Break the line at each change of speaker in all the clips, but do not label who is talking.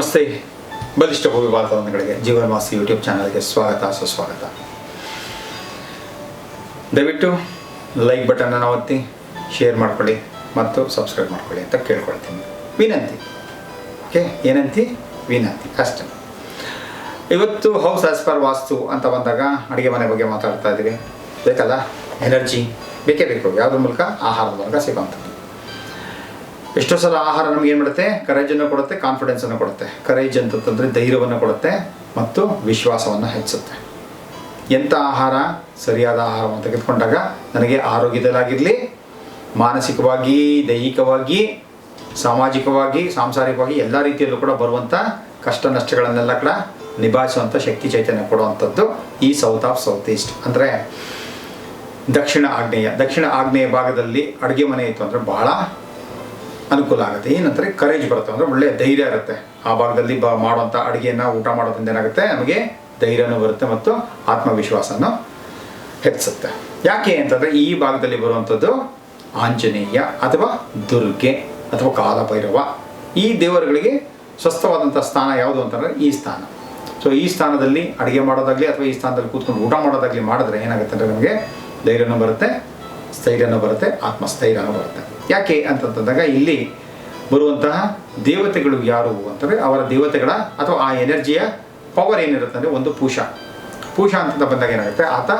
ನಮಸ್ತೆ. ಬಲಿಷ್ಠ ಭೂಮಿ ವಾತಾವರಣಗಳಿಗೆ ಜೀವನ ಮಾಸಿ ಯೂಟ್ಯೂಬ್ ಚಾನಲ್ಗೆ ಸ್ವಾಗತ, ಸುಸ್ವಾಗತ. ದಯವಿಟ್ಟು ಲೈಕ್ ಬಟನನ್ನು ಒತ್ತಿ ಶೇರ್ ಮಾಡ್ಕೊಳ್ಳಿ ಮತ್ತು ಸಬ್ಸ್ಕ್ರೈಬ್ ಮಾಡ್ಕೊಳ್ಳಿ ಅಂತ ಕೇಳ್ಕೊಳ್ತೀನಿ. ವಿನಂತಿ. ಓಕೆ ಏನಂತಿ ವಿನಂತಿ. ಅಷ್ಟೇ. ಇವತ್ತು ಹೌಸ್ ಆಸ್ ಪರ್ ವಾಸ್ತು ಅಂತ ಬಂದಾಗ ಅಡುಗೆ ಮನೆ ಬಗ್ಗೆ ಮಾತಾಡ್ತಾ ಇದ್ದೀವಿ. ಬೇಕಲ್ಲ? ಎನರ್ಜಿ ಬೇಕೇ ಬೇಕು. ಯಾವುದ್ರ ಮೂಲಕ? ಆಹಾರದ ಮೂಲಕ ಸಿಗೋಂಥದ್ದು ಎಷ್ಟೋ ಸಲ ಆಹಾರ ನಮ್ಗೆ ಏನು ಮಾಡುತ್ತೆ? ಕರೇಜನ್ನು ಕೊಡುತ್ತೆ ಕಾನ್ಫಿಡೆನ್ಸನ್ನು ಕೊಡುತ್ತೆ. ಕರೇಜ್ ಅಂತಂತಂದರೆ ಧೈರ್ಯವನ್ನು ಕೊಡುತ್ತೆ ಮತ್ತು ವಿಶ್ವಾಸವನ್ನು ಹೆಚ್ಚುತ್ತೆ ಎಂಥ ಆಹಾರ ಸರಿಯಾದ ಆಹಾರವನ್ನು ತೆಗೆದುಕೊಂಡಾಗ ನನಗೆ ಆರೋಗ್ಯದಲ್ಲಾಗಿರಲಿ, ಮಾನಸಿಕವಾಗಿ, ದೈಹಿಕವಾಗಿ, ಸಾಮಾಜಿಕವಾಗಿ, ಸಾಂಸಾರಿಕವಾಗಿ ಎಲ್ಲ ರೀತಿಯಲ್ಲೂ ಕೂಡ ಬರುವಂಥ ಕಷ್ಟ ನಷ್ಟಗಳನ್ನೆಲ್ಲ ಕೂಡ ನಿಭಾಯಿಸುವಂಥ ಶಕ್ತಿ ಚೈತನ್ಯ ಕೊಡುವಂಥದ್ದು ಈ ಸೌತ್ ಆಫ್ ಸೌತ್ ಈಸ್ಟ್ ಅಂದರೆ ದಕ್ಷಿಣ ಆಗ್ನೇಯ. ದಕ್ಷಿಣ ಆಗ್ನೇಯ ಭಾಗದಲ್ಲಿ ಅಡುಗೆ ಮನೆ ಇತ್ತು ಅಂದರೆ ಬಹಳ ಅನುಕೂಲ ಆಗುತ್ತೆ. ಏನಂದರೆ ಕರೇಜ್ ಬರುತ್ತೆ. ಅಂದರೆ ಒಳ್ಳೆಯ ಧೈರ್ಯ ಇರುತ್ತೆ. ಆ ಭಾಗದಲ್ಲಿ ಬ ಮಾಡುವಂಥ ಅಡುಗೆಯನ್ನು ಊಟ ಮಾಡೋದ್ರಿಂದ ಏನಾಗುತ್ತೆ? ನಮಗೆ ಧೈರ್ಯನೂ ಬರುತ್ತೆ ಮತ್ತು ಆತ್ಮವಿಶ್ವಾಸನೂ ಹೆಚ್ಚಿಸುತ್ತೆ ಯಾಕೆ ಅಂತಂದರೆ ಈ ಭಾಗದಲ್ಲಿ ಬರುವಂಥದ್ದು ಆಂಜನೇಯ ಅಥವಾ ದುರ್ಗೆ ಅಥವಾ ಕಾಲಭೈರವ. ಈ ದೇವರುಗಳಿಗೆ ಸ್ವಸ್ಥವಾದಂಥ ಸ್ಥಾನ ಯಾವುದು ಅಂತಂದರೆ ಈ ಸ್ಥಾನ. ಸೊ ಈ ಸ್ಥಾನದಲ್ಲಿ ಅಡುಗೆ ಮಾಡೋದಾಗಲಿ ಅಥವಾ ಈ ಸ್ಥಾನದಲ್ಲಿ ಕೂತ್ಕೊಂಡು ಊಟ ಮಾಡೋದಾಗಲಿ ಮಾಡಿದ್ರೆ ಏನಾಗುತ್ತೆ ಅಂದರೆ ನಮಗೆ ಧೈರ್ಯನೂ ಬರುತ್ತೆ, ಸ್ಥೈರ್ಯನೂ ಬರುತ್ತೆ, ಆತ್ಮಸ್ಥೈರ್ಯನೂ ಬರುತ್ತೆ. ಯಾಕೆ ಅಂತಂತಂದಾಗ ಇಲ್ಲಿ ಬರುವಂತಹ ದೇವತೆಗಳು ಯಾರು ಅಂತಂದರೆ ಅವರ ದೇವತೆಗಳ ಅಥವಾ ಆ ಎನರ್ಜಿಯ ಪವರ್ ಏನಿರುತ್ತೆ ಅಂದರೆ ಒಂದು ಪೂಷ. ಪೂಷ ಅಂತ ಬಂದಾಗ ಏನಾಗುತ್ತೆ? ಆತ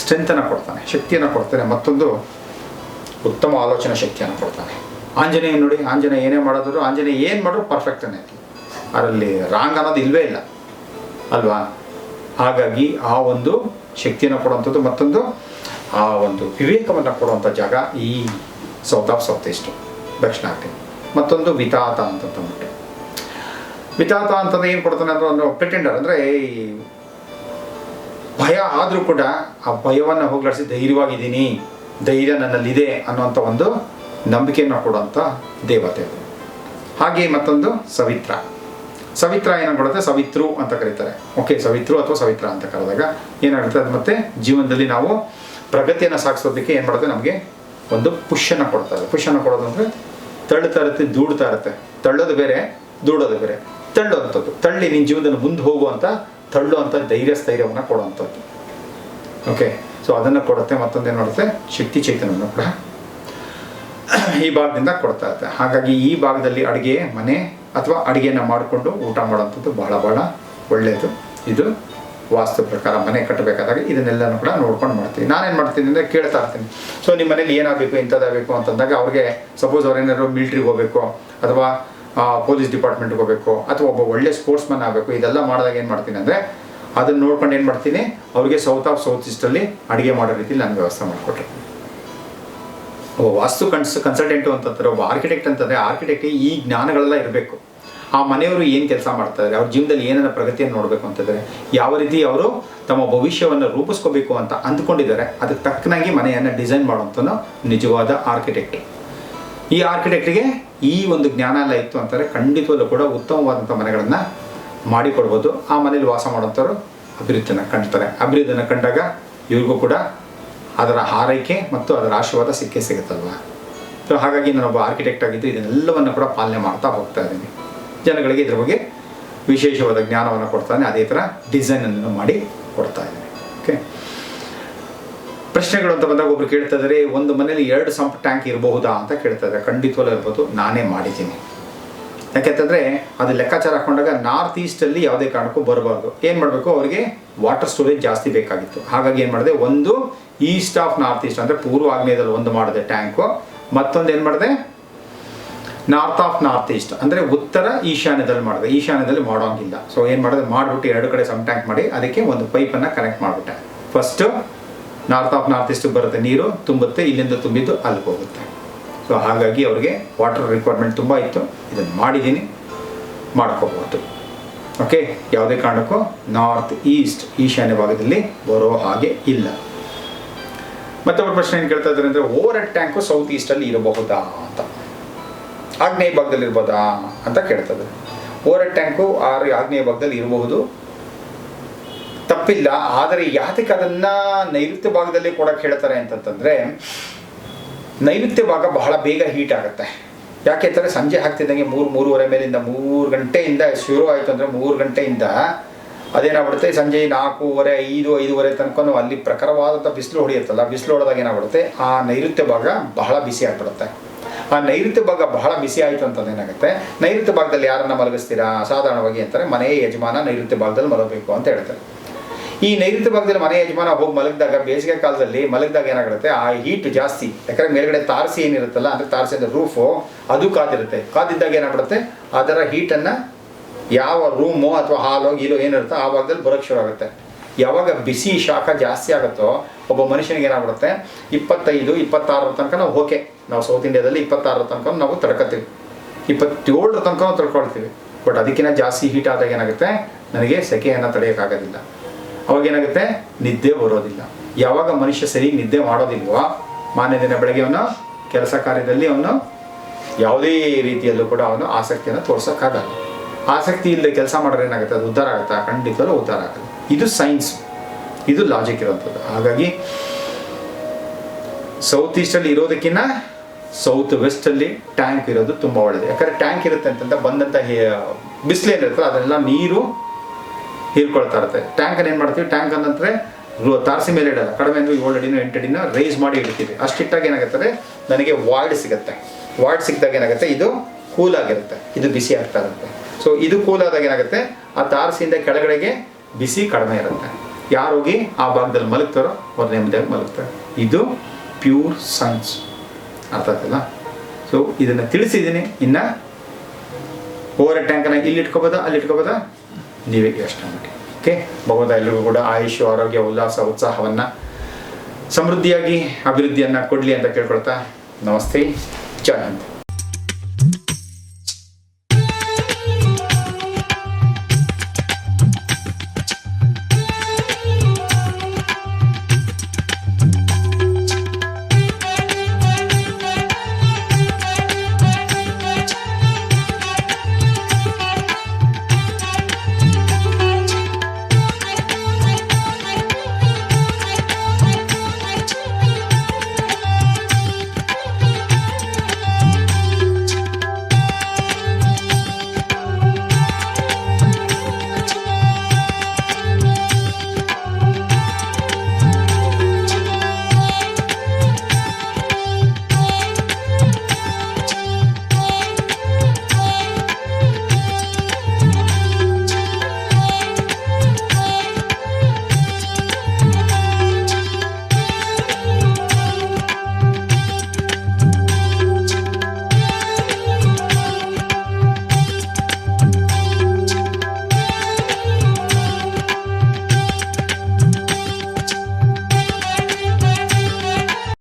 ಸ್ಟ್ರೆಂತನ್ನು ಕೊಡ್ತಾನೆ, ಶಕ್ತಿಯನ್ನು ಕೊಡ್ತಾನೆ, ಮತ್ತೊಂದು ಉತ್ತಮ ಆಲೋಚನಾ ಶಕ್ತಿಯನ್ನು ಕೊಡ್ತಾನೆ. ಆಂಜನೇಯ ನೋಡಿ, ಆಂಜನೇಯ ಏನೇ ಮಾಡಿದ್ರು, ಆಂಜನೇಯ ಏನು ಮಾಡಿದ್ರು ಪರ್ಫೆಕ್ಟನೇ ಅದರಲ್ಲಿ ರಾಂಗ್ ಅನ್ನೋದು ಇಲ್ವೇ ಇಲ್ಲ. ಅಲ್ವಾ? ಹಾಗಾಗಿ ಆ ಒಂದು ಶಕ್ತಿಯನ್ನು ಕೊಡುವಂಥದ್ದು ಮತ್ತೊಂದು ಆ ಒಂದು ವಿವೇಕವನ್ನು ಕೊಡುವಂಥ ಜಾಗ ಈ ಸೌತ್ ಆಫ್ ಸೌತ್ ಈಸ್ಟು, ದಕ್ಷಿಣ ಆಗ್ತೀನಿ ಮತ್ತೊಂದು ವಿತಾತ ಅಂತಂದ್ಬಿಟ್ಟು ವಿತಾತ ಅಂತಂದ್ರೆ ಏನು ಕೊಡ್ತಾನೆ ಅಂದ್ರೆ ಒಂದು ಪ್ರಿಟೆಂಡರ್ ಅಂದರೆ ಈ ಭಯ ಆದರೂ ಕೂಡ ಆ ಭಯವನ್ನು ಹೋಗಲಾಡಿಸಿ ಧೈರ್ಯವಾಗಿದ್ದೀನಿ, ಧೈರ್ಯ ನನ್ನಲ್ಲಿದೆ ಅನ್ನುವಂಥ ಒಂದು ನಂಬಿಕೆಯನ್ನು ಕೊಡುವಂಥ ದೇವತೆ ಹಾಗೆ ಮತ್ತೊಂದು ಸವಿತ್ರ. ಸವಿತ್ರ ಏನ ಕೊಡುತ್ತೆ ಸವಿತ್ರು ಅಂತ ಕರೀತಾರೆ. ಓಕೆ ಸವಿತ್ರು ಅಥವಾ ಸವಿತ್ರ ಅಂತ ಕರೆದಾಗ ಏನಾಗುತ್ತೆ? ಅದು ಮತ್ತೆ ಜೀವನದಲ್ಲಿ ನಾವು ಪ್ರಗತಿಯನ್ನು ಸಾಗಿಸೋದಕ್ಕೆ ಏನು ಮಾಡುತ್ತೆ ನಮಗೆ ಒಂದು ಪುಷ್ಯನ್ನು ಕೊಡ್ತಾರೆ. ಪುಷ್ಯನ ಕೊಡೋದು ಅಂದರೆ ತಳ್ಳುತ್ತಾ ಇರುತ್ತೆ, ದೂಡ್ತಾ ಇರುತ್ತೆ. ತಳ್ಳೋದು ಬೇರೆ, ದೂಡೋದು ಬೇರೆ. ತಳ್ಳುವಂಥದ್ದು ತಳ್ಳಿ ನಿನ್ನ ಜೀವನದಲ್ಲಿ ಮುಂದೆ ಹೋಗುವಂಥ ತಳ್ಳುವಂಥ ಧೈರ್ಯ ಸ್ಥೈರ್ಯವನ್ನು ಕೊಡುವಂಥದ್ದು ಓಕೆ ಸೊ ಅದನ್ನು ಕೊಡುತ್ತೆ. ಮತ್ತೊಂದು ಏನು ಮಾಡುತ್ತೆ? ಶಕ್ತಿ ಚೈತನ್ಯವನ್ನು ಕೂಡ ಈ ಭಾಗದಿಂದ ಕೊಡ್ತಾ ಇರುತ್ತೆ. ಹಾಗಾಗಿ ಈ ಭಾಗದಲ್ಲಿ ಅಡುಗೆ ಮನೆ ಅಥವಾ ಅಡುಗೆನ ಮಾಡಿಕೊಂಡು ಊಟ ಮಾಡುವಂಥದ್ದು ಬಹಳ ಬಹಳ ಒಳ್ಳೆಯದು. ಇದು ವಾಸ್ತು ಪ್ರಕಾರ ಮನೆ ಕಟ್ಟಬೇಕಾದಾಗ ಇದನ್ನೆಲ್ಲನೂ ಕೂಡ ನೋಡ್ಕೊಂಡು ಮಾಡ್ತೀನಿ. ನಾನೇನು ಮಾಡ್ತೀನಿ ಅಂದರೆ ಕೇಳ್ತಾ ಇರ್ತೀನಿ. ಸೊ ನಿಮ್ಮ ಮನೇಲಿ ಏನಾಗಬೇಕು, ಇಂಥದ್ದಾಗಬೇಕು ಅಂತಂದಾಗ ಅವ್ರಿಗೆ ಸಪೋಸ್ ಅವ್ರೇನಾದ್ರು ಮಿಲ್ಟ್ರಿಗೆ ಹೋಗಬೇಕು, ಅಥವಾ ಪೊಲೀಸ್ ಡಿಪಾರ್ಟ್ಮೆಂಟ್ಗೆ ಹೋಗಬೇಕು, ಅಥವಾ ಒಬ್ಬ ಒಳ್ಳೆ ಸ್ಪೋರ್ಟ್ಸ್ ಮ್ಯಾನ್ ಆಗಬೇಕು, ಇದೆಲ್ಲ ಮಾಡಿದಾಗ ಏನು ಮಾಡ್ತೀನಿ ಅಂದರೆ ಅದನ್ನು ನೋಡ್ಕೊಂಡು ಏನು ಮಾಡ್ತೀನಿ, ಅವ್ರಿಗೆ ಸೌತ್ ಆಫ್ ಸೌತ್ ಈಸ್ಟಲ್ಲಿ ಅಡುಗೆ ಮಾಡೋ ರೀತಿಲಿ ನಾನು ವ್ಯವಸ್ಥೆ ಮಾಡಿಕೊಟ್ರೆ. ವಾಸ್ತು ಕನ್ಸ್ ಕನ್ಸಲ್ಟೆಂಟು ಅಂತಂದರೆ, ಒಬ್ಬ ಆರ್ಕಿಟೆಕ್ಟ್ ಅಂತಂದರೆ ಆರ್ಕಿಟೆಕ್ಟ್ ಈ ಜ್ಞಾನಗಳೆಲ್ಲ ಇರಬೇಕು. ಆ ಮನೆಯವರು ಏನು ಕೆಲಸ ಮಾಡ್ತಾರೆ ಅವ್ರ ಜೀವನದಲ್ಲಿ ಏನನ್ನ ಪ್ರಗತಿಯನ್ನು ನೋಡಬೇಕು ಅಂತಂದರೆ ಯಾವ ರೀತಿ ಅವರು ತಮ್ಮ ಭವಿಷ್ಯವನ್ನು ರೂಪಿಸ್ಕೋಬೇಕು ಅಂತ ಅಂದ್ಕೊಂಡಿದ್ದಾರೆ? ಅದಕ್ಕೆ ತಕ್ಕನಾಗಿ ಮನೆಯನ್ನು ಡಿಸೈನ್ ಮಾಡುವಂಥನು ನಿಜವಾದ ಆರ್ಕಿಟೆಕ್ಟ್ ಈ ಆರ್ಕಿಟೆಕ್ಟ್ಗೆ ಈ ಒಂದು ಜ್ಞಾನ ಎಲ್ಲ ಇತ್ತು ಅಂತಾರೆ. ಖಂಡಿತವಲ್ಲೂ ಕೂಡ ಉತ್ತಮವಾದಂಥ ಮನೆಗಳನ್ನು ಮಾಡಿಕೊಡ್ಬೋದು. ಆ ಮನೇಲಿ ವಾಸ ಮಾಡೋಂಥವ್ರು ಅಭಿವೃದ್ಧಿಯನ್ನು ಕಂಡ್ತಾರೆ ಅಭಿವೃದ್ಧಿಯನ್ನು ಕಂಡಾಗ ಇವ್ರಿಗೂ ಕೂಡ ಅದರ ಹಾರೈಕೆ ಮತ್ತು ಅದರ ಆಶೀರ್ವಾದ ಸಿಕ್ಕೇ ಸಿಗುತ್ತಲ್ವ? ಸೊ ಹಾಗಾಗಿ ನಾನೊಬ್ಬ ಆರ್ಕಿಟೆಕ್ಟ್ ಆಗಿದ್ದು ಇದನ್ನೆಲ್ಲವನ್ನು ಕೂಡ ಪಾಲನೆ ಮಾಡ್ತಾ ಹೋಗ್ತಾ ಇದ್ದೀನಿ. ಜನಗಳಿಗೆ ಇದ್ರ ಬಗ್ಗೆ ವಿಶೇಷವಾದ ಜ್ಞಾನವನ್ನು ಕೊಡ್ತಾನೆ. ಅದೇ ಥರ ಡಿಸೈನನ್ನು ಮಾಡಿ ಕೊಡ್ತಾ ಇದ್ದಾನೆ ಓಕೆ ಪ್ರಶ್ನೆಗಳು ಅಂತ ಬಂದಾಗ ಒಬ್ರು ಕೇಳ್ತಾ ಇದ್ದಾರೆ, ಒಂದು ಮನೇಲಿ ಎರಡು ಸಂಪ್ ಟ್ಯಾಂಕ್ ಇರಬಹುದಾ? ಅಂತ ಕೇಳ್ತಾ ಇದ್ದಾರೆ. ಖಂಡಿತವಲ್ಲ ಇರ್ಬೋದು ನಾನೇ ಮಾಡಿದ್ದೀನಿ. ಯಾಕೆಂತಂದರೆ ಅದು ಲೆಕ್ಕಾಚಾರ ಹಾಕೊಂಡಾಗ ನಾರ್ತ್ ಈಸ್ಟಲ್ಲಿ ಯಾವುದೇ ಕಾರಣಕ್ಕೂ ಬರಬಾರ್ದು. ಏನು ಮಾಡಬೇಕು? ಅವರಿಗೆ ವಾಟರ್ ಸ್ಟೋರೇಜ್ ಜಾಸ್ತಿ ಬೇಕಾಗಿತ್ತು. ಹಾಗಾಗಿ ಏನು ಮಾಡಿದೆ? ಒಂದು ಈಸ್ಟ್ ಆಫ್ ನಾರ್ತ್ ಈಸ್ಟ್ ಅಂದರೆ ಪೂರ್ವ ಆಗ್ನೇಯದಲ್ಲಿ ಒಂದು ಮಾಡಿದೆ ಟ್ಯಾಂಕು. ಮತ್ತೊಂದು ಏನು ಮಾಡಿದೆ? ನಾರ್ತ್ ಆಫ್ ನಾರ್ತ್ ಈಸ್ಟ್ ಅಂದರೆ ಉತ್ತರ ಈಶಾನ್ಯದಲ್ಲಿ ಮಾಡಿದೆ. ಈಶಾನ್ಯದಲ್ಲಿ ಮಾಡೋಂಗಿಲ್ಲ. ಸೊ ಏನು ಮಾಡಿದೆ? ಮಾಡಿಬಿಟ್ಟು ಎರಡು ಕಡೆ ಸಮ್ ಟ್ಯಾಂಕ್ ಮಾಡಿ, ಅದಕ್ಕೆ ಒಂದು ಪೈಪನ್ನು ಕನೆಕ್ಟ್ ಮಾಡಿಬಿಟ್ಟೆ. First north of north east ಬರುತ್ತೆ ನೀರು, ತುಂಬುತ್ತೆ, ಇಲ್ಲಿಂದ ತುಂಬಿದ್ದು ಅಲ್ಲಿಗೆ ಹೋಗುತ್ತೆ. ಸೊ ಹಾಗಾಗಿ ಅವ್ರಿಗೆ ವಾಟರ್ ರಿಕ್ವೈರ್ಮೆಂಟ್ ತುಂಬ ಇತ್ತು. ಇದನ್ನು ಮಾಡಿದ್ದೀನಿ. ಮಾಡ್ಕೋಬಹುದು ಓಕೆ ಯಾವುದೇ ಕಾರಣಕ್ಕೂ ನಾರ್ತ್ ಈಸ್ಟ್ ಈಶಾನ್ಯ ಭಾಗದಲ್ಲಿ ಬರೋ ಹಾಗೆ ಇಲ್ಲ. ಮತ್ತೊಬ್ಬರು ಪ್ರಶ್ನೆ ಏನು ಕೇಳ್ತಾ ಇದ್ದಾರೆ ಅಂದರೆ ಓವರ್ ಹೆಡ್ ಟ್ಯಾಂಕು ಸೌತ್ ಈಸ್ಟಲ್ಲಿ ಇರಬಹುದಾ ಅಂತ. ಆಗ್ನೇಯ ಭಾಗದಲ್ಲಿ ಇರ್ಬೋದಾ ಅಂತ ಕೇಳ್ತದೆ. ಓವರ್ ಟ್ಯಾಂಕು ಆರು ಆಗ್ನೇಯ ಭಾಗದಲ್ಲಿ ಇರಬಹುದು. ತಪ್ಪಿಲ್ಲ, ಆದರೆ ಯಾತಕ್ಕೆ ಅದನ್ನ ನೈಋತ್ಯ ಭಾಗದಲ್ಲಿ ಕೂಡ ಹೇಳ್ತಾರೆ ಅಂತಂತಂದ್ರೆ, ನೈಋತ್ಯ ಭಾಗ ಬಹಳ ಬೇಗ ಹೀಟ್ ಆಗುತ್ತೆ. ಯಾಕೆ ಅಂತಂದ್ರೆ ಸಂಜೆ ಹಾಕ್ತಿದ್ದಂಗೆ ಮೂರು, ಮೂರುವರೆ ಮೇಲಿಂದ ಮೂರು ಗಂಟೆಯಿಂದ ಶುರು ಆಯಿತು ಅಂದರೆ ಮೂರು ಗಂಟೆಯಿಂದ ಅದೇನಾಗ್ಬಿಡುತ್ತೆ? ಸಂಜೆ ನಾಲ್ಕೂವರೆ, ಐದು, ಐದುವರೆ ತನಕ ಅಲ್ಲಿ ಪ್ರಖರವಾದಂಥ ಬಿಸಿಲು ಹೊಡೆಯುತ್ತಲ್ಲ, ಬಿಸಿಲು ಹೊಡೆದಾಗ ಏನಾಗ್ಬಿಡುತ್ತೆ? ಆ ನೈಋತ್ಯ ಭಾಗ ಬಹಳ ಬಿಸಿ ಆಗ್ಬಿಡುತ್ತೆ ಆ ನೈಋತ್ಯ ಭಾಗ ಬಹಳ ಬಿಸಿ ಆಯಿತು ಅಂತಂದ್ರೆ ಏನಾಗುತ್ತೆ? ನೈಋತ್ಯ ಭಾಗದಲ್ಲಿ ಯಾರನ್ನ ಮಲಗಿಸ್ತೀರಾ? ಸಾಧಾರಣವಾಗಿ ಅಂತಾರೆ, ಮನೆಯ ಯಜಮಾನ ನೈಋತ್ಯ ಭಾಗದಲ್ಲಿ ಮಲಗಬೇಕು ಅಂತ ಹೇಳ್ತಾರೆ. ಈ ನೈಋತ್ಯ ಭಾಗದಲ್ಲಿ ಮನೆ ಯಜಮಾನ ಹೋಗಿ ಮಲಗಿದಾಗ, ಬೇಸಿಗೆ ಕಾಲದಲ್ಲಿ ಮಲಗಿದಾಗ ಏನಾಗುತ್ತೆ? ಆ ಹೀಟ್ ಜಾಸ್ತಿ. ಯಾಕಂದ್ರೆ ಮೇಲ್ಗಡೆ ತಾರಸಿ ಏನಿರುತ್ತಲ್ಲ, ಅಂದರೆ ತಾರಸಿ ಅಂದರೆ ರೂಫು ಅದು ಕಾದಿರುತ್ತೆ. ಕಾದಿದ್ದಾಗ ಏನಾಗ್ಬಿಡುತ್ತೆ? ಅದರ ಹೀಟನ್ನು ಯಾವ ರೂಮು ಅಥವಾ ಹಾಲು ಇಲ್ಲೋ ಏನಿರುತ್ತೋ ಆ ಭಾಗದಲ್ಲಿ ಬರೋಕ್ಕೆ ಶುರು ಆಗುತ್ತೆ. ಯಾವಾಗ ಬಿಸಿ ಶಾಖ ಜಾಸ್ತಿ ಆಗುತ್ತೋ, ಒಬ್ಬ ಮನುಷ್ಯನಿಗೆ ಏನಾಗ್ಬಿಡುತ್ತೆ? ಇಪ್ಪತ್ತೈದು ಇಪ್ಪತ್ತಾರರ ತನಕ ನಾವು ಓಕೆ ನಾವು ಸೌತ್ ಇಂಡಿಯಾದಲ್ಲಿ ಇಪ್ಪತ್ತಾರರ ತನಕ ನಾವು ತಡ್ಕೊತೀವಿ. ಇಪ್ಪತ್ತೇಳರ ತನಕ ತಡ್ಕೊಳ್ತೀವಿ. ಬಟ್ ಅದಕ್ಕಿಂತ ಜಾಸ್ತಿ ಹೀಟ್ ಆದಾಗ ಏನಾಗುತ್ತೆ? ನನಗೆ ಸೆಕೆಯನ್ನು ತಡೆಯೋಕ್ಕಾಗೋದಿಲ್ಲ. ಅವಾಗ ಏನಾಗುತ್ತೆ? ನಿದ್ದೆ ಬರೋದಿಲ್ಲ. ಯಾವಾಗ ಮನುಷ್ಯ ಸರಿಯಾಗಿ ನಿದ್ದೆ ಮಾಡೋದಿಲ್ವೋ, ಮಾನ್ಯ ದಿನ ಬೆಳಗ್ಗೆ ಅವನು ಕೆಲಸ ಕಾರ್ಯದಲ್ಲಿ ಅವನು ಯಾವುದೇ ರೀತಿಯಲ್ಲೂ ಕೂಡ ಅವನು ಆಸಕ್ತಿಯನ್ನು ತೋರ್ಸೋಕ್ಕಾಗಲ್ಲ. ಆಸಕ್ತಿ ಇಲ್ಲದೆ ಕೆಲಸ ಮಾಡಿದ್ರೆ ಏನಾಗುತ್ತೆ? ಅದು ಉದ್ಧಾರ ಆಗುತ್ತಾ. ಖಂಡಿತವಲ್ಲೂ ಉದ್ಧಾರ ಆಗುತ್ತೆ. ಇದು ಸೈನ್ಸ್ ಇದು ಲಾಜಿಕ್ ಇರುವಂಥದ್ದು. ಹಾಗಾಗಿ ಸೌತ್ ಈಸ್ಟಲ್ಲಿ ಇರೋದಕ್ಕಿಂತ ಸೌತ್ ವೆಸ್ಟಲ್ಲಿ ಟ್ಯಾಂಕ್ ಇರೋದು ತುಂಬ ಒಳ್ಳೆಯದು ಯಾಕಂದರೆ ಟ್ಯಾಂಕ್ ಇರುತ್ತೆ ಅಂತಂತ ಬಂದಂಥ ಬಿಸಿಲು ಏನಿರುತ್ತಲ್ಲ ಅದೆಲ್ಲ ನೀರು ಹೀರ್ಕೊಳ್ತಾ ಇರುತ್ತೆ. ಟ್ಯಾಂಕನ್ನು ಏನು ಮಾಡ್ತೀವಿ? ಟ್ಯಾಂಕ್ ಅಂತಂದ್ರೆ ತಾರಸಿ ಮೇಲೆ ಇಡಲ್ಲ. ಕಡಿಮೆ ಅಂದರೆ ಏಳು ಅಡಿನೋ ಎಂಟು ಅಡಿನೋ ರೈಸ್ ಮಾಡಿ ಇಡ್ತೀವಿ. ಅಷ್ಟಿಟ್ಟಾಗ ಏನಾಗುತ್ತೆ ನನಗೆ ವಾಯ್ಡ್ ಸಿಗುತ್ತೆ. ವಾಯ್ಡ್ ಸಿಕ್ಕಿದಾಗ ಏನಾಗುತ್ತೆ? ಇದು ಕೂಲ್ ಆಗಿರುತ್ತೆ. ಇದು ಬಿಸಿ ಆಗ್ತಾ ಇರುತ್ತೆ. ಸೊ ಇದು ಕೂಲ್ ಆದಾಗ ಏನಾಗುತ್ತೆ? ಆ ತಾರಸಿಯಿಂದ ಕೆಳಗಡೆಗೆ ಬಿಸಿ ಕಡಿಮೆ ಇರುತ್ತೆ. ಹೋಗಿ? ಆ ಭಾಗದಲ್ಲಿ ಮಲಗ್ತಾರೋ, ಅವ್ರು ನೆಮ್ಮದಿಯಾಗಿ ಮಲಗ್ತಾರೆ. ಇದು ಪ್ಯೂರ್ ಸೈನ್ಸ್ ಅರ್ಥ ಆಗ್ತಲ್ಲ ಸೊ ಇದನ್ನು ತಿಳಿಸಿದ್ದೀನಿ. ಇನ್ನು ಓವರ್ ಟ್ಯಾಂಕನ್ನ ಇಲ್ಲಿ ಇಟ್ಕೋಬೋದಾ? ಅಲ್ಲಿ ಇಟ್ಕೋಬೋದಾ? ನೀವೇ ಯೋಚನೆ ಮಾಡಿ. ಓಕೆ ಭಗವಂತ ಎಲ್ಲರಿಗೂ ಕೂಡ ಆಯುಷ್ಯ ಆರೋಗ್ಯ, ಉಲ್ಲಾಸ, ಉತ್ಸಾಹವನ್ನು ಸಮೃದ್ಧಿಯಾಗಿ ಅಭಿವೃದ್ಧಿಯನ್ನು ಕೊಡಲಿ ಅಂತ ಕೇಳ್ಕೊಳ್ತಾ ನಮಸ್ತೆ. ಜೈ ಹಿಂದ್.